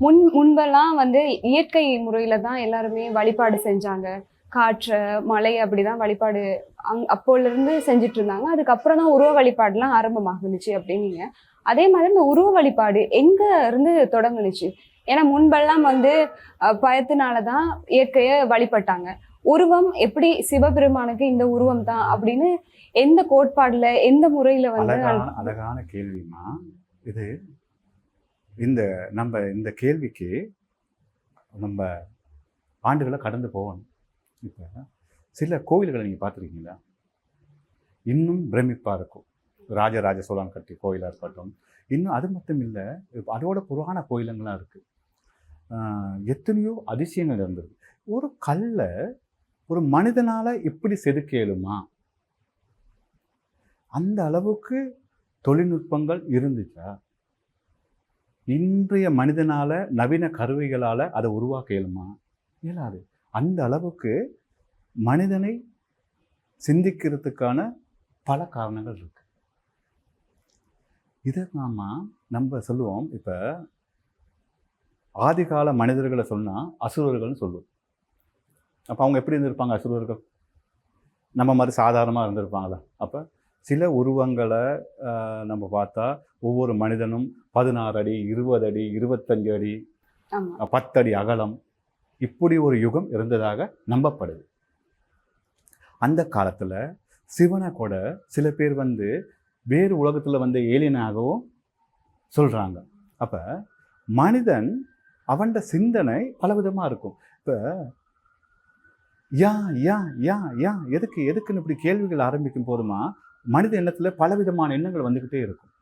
முன் முன்பெல்லாம் வந்து இயற்கை முறையில தான் எல்லாருமே வழிபாடு செஞ்சாங்க. காற்று மலை அப்படிதான் வழிபாடு அங் அப்போல இருந்து செஞ்சுட்டு இருந்தாங்க அதுக்கப்புறம் தான் உருவ வழிபாடுலாம் ஆரம்பமாகுனுச்சு அப்படின்னீங்க அதே மாதிரி இந்த உருவ வழிபாடு எங்க இருந்து தொடங்குனுச்சு? ஏன்னா முன்பெல்லாம் வந்து பயத்தினால தான் இயற்கையை வழிபட்டாங்க. உருவம் எப்படி சிவபெருமானுக்கு இந்த உருவம் தான் அப்படின்னு எந்த கோட்பாடுல எந்த முறையில வந்து அழகான கேள்விமா இது இந்த நம்ம இந்த கேள்விக்கு நம்ம ஆண்டுகளை கடந்து போகணும். இப்போ சில கோவில்களை நீங்கள் பார்த்துருக்கீங்களா? இன்னும் பிரமிப்பாக இருக்கும். ராஜராஜ சோழன் கட்டி கோயிலாக இருக்கட்டும். இன்னும் அது மட்டும் இல்லை அதோட புராண கோயிலுங்களாம் இருக்குது எத்தனையோ அதிசயங்கள் இருந்தது ஒரு கல்லை ஒரு மனிதனால் இப்படி செதுக்க இயலுமா? அந்த அளவுக்கு தொழில்நுட்பங்கள் இருந்துச்சா? இன்றைய மனிதனால் நவீன கருவிகளால் அதை உருவாக்க இயலுமா? இயலாது. அந்த அளவுக்கு மனிதனை சிந்திக்கிறதுக்கான பல காரணங்கள் இருக்கு. இதை நாம நம்ம சொல்லுவோம். இப்போ ஆதிகால மனிதர்களை சொன்னால் அசுரர்கள்னு சொல்லுவோம். அப்போ அவங்க எப்படி இருந்திருப்பாங்க அசுரர்கள்? நம்ம மாதிரி சாதாரணமாக இருந்திருப்பாங்களா அப்போ சில உருவங்களை ஆஹ், நம்ம பார்த்தா ஒவ்வொரு மனிதனும் பதினாறு அடி இருபது அடி இருபத்தஞ்சு அடி பத்தடி அகலம். இப்படி ஒரு யுகம் இருந்ததாக நம்பப்படுது. அந்த காலத்தில் சிவனை கூட சில பேர் வந்து வேறு உலகத்தில் வந்த ஏலியனாகவும் சொல்கிறாங்க அப்போ மனிதன் அவன்ட சிந்தனை பலவிதமாக இருக்கும். இப்போ யா யா யா யா எதுக்கு எதுக்குன்னு இப்படி கேள்விகள் ஆரம்பிக்கும் போதுமா மனித எண்ணத்தில் பலவிதமான எண்ணங்கள் வந்துக்கிட்டே இருக்கும்.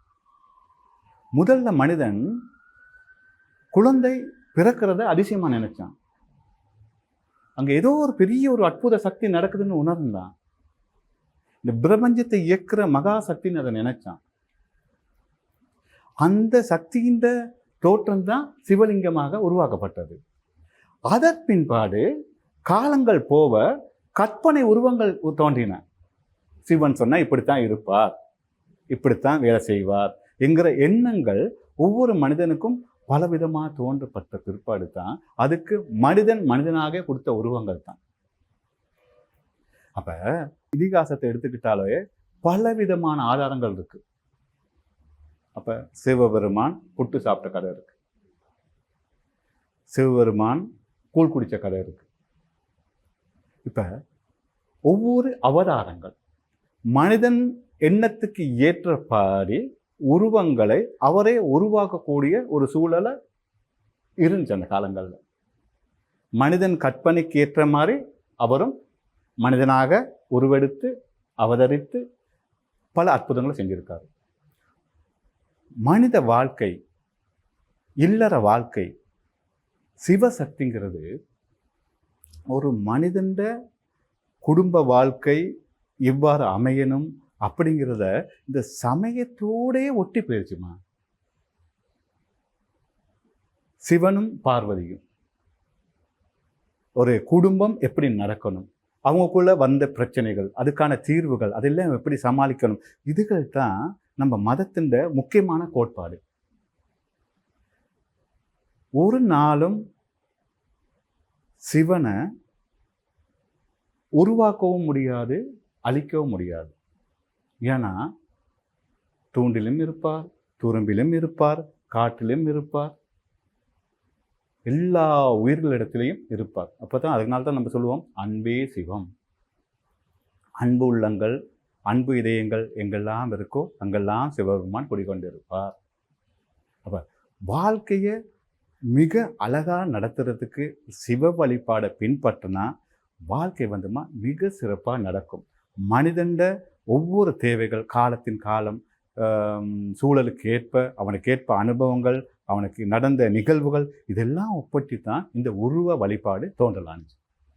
முதல்ல மனிதன் குழந்தை பிறக்கிறத அதிசயமாக நினைச்சான். அங்கே ஏதோ ஒரு பெரிய ஒரு அற்புத சக்தி நடக்குதுன்னு உணர்ந்தான். இந்த பிரபஞ்சத்தை இயக்கிற மகா சக்தின்னு அதை நினைச்சான். அந்த சக்தியின் தோற்றம் தான் சிவலிங்கமாக உருவாக்கப்பட்டது. அதன் பின்பாடு காலங்கள் போவ கற்பனை உருவங்கள் தோன்றின. சிவன் சொன்னால் இப்படித்தான் இருப்பார். இப்படித்தான் வேலை செய்வார் என்கிற எண்ணங்கள் ஒவ்வொரு மனிதனுக்கும் பலவிதமாக தோன்றப்பட்ட பிற்பாடு தான். அதுக்கு மனிதன் மனிதனாக கொடுத்த உருவங்கள் தான். அப்போ இதிகாசத்தை எடுத்துக்கிட்டாலே பலவிதமான ஆதாரங்கள் இருக்கு. அப்போ சிவபெருமான் புட்டு சாப்பிட்ட கதை இருக்கு. சிவபெருமான் கூழ் குடித்த கதை இருக்கு. இப்போ ஒவ்வொரு அவதாரங்கள் மனிதன் எண்ணத்துக்கு ஏற்றபாடி உருவங்களை அவரே உருவாக்கக்கூடிய ஒரு சூழலை இருந்துச்சு அந்த காலங்களில். மனிதன் கற்பனைக்கு ஏற்ற மாதிரி அவரும் மனிதனாக உருவெடுத்து அவதரித்து பல அற்புதங்களை செஞ்சிருக்காரு. மனித வாழ்க்கை இல்லற வாழ்க்கை சிவசக்திங்கிறது ஒரு மனிதண்ட குடும்ப வாழ்க்கை எவ்வாறு அமையணும் அப்படிங்கிறத இந்த சமயத்தோடே ஒட்டி போயிருச்சுமா? சிவனும் பார்வதியும். ஒரு குடும்பம் எப்படி நடக்கணும்? அவங்களுக்குள்ள வந்த பிரச்சனைகள் அதுக்கான தீர்வுகள் அதெல்லாம் எப்படி சமாளிக்கணும்? இதுகள் தான் நம்ம மதத்தின் முக்கியமான கோட்பாடு. ஒரு நாளும் சிவனை உருவாக்கவும் முடியாது அழிக்கவும் முடியாது. ஏன்னா தூண்டிலும் இருப்பார் துரும்பிலும் இருப்பார் காட்டிலும் இருப்பார். எல்லா உயிர்களிடத்திலையும் இருப்பார். அப்போ தான் அதனால தான் நம்ம சொல்லுவோம் அன்பே சிவம். அன்பு உள்ளங்கள் அன்பு இதயங்கள் எங்கெல்லாம் இருக்கோ அங்கெல்லாம் சிவபெருமான் குடிக்கொண்டிருப்பார் அப்போ வாழ்க்கையை மிக அழகாக நடத்துறதுக்கு சிவ வழிபாடை பின்பற்றினா வாழ்க்கை வந்துமா மிக சிறப்பாக நடக்கும். மனிதண்ட ஒவ்வொரு தேவைகள் காலத்தின் காலம் சூழலுக்கு ஏற்ப அவனுக்கு ஏற்ப அனுபவங்கள் அவனுக்கு நடந்த நிகழ்வுகள் இதெல்லாம் ஒப்பற்றி தான் இந்த உருவ வழிபாடு தோன்றலான்னு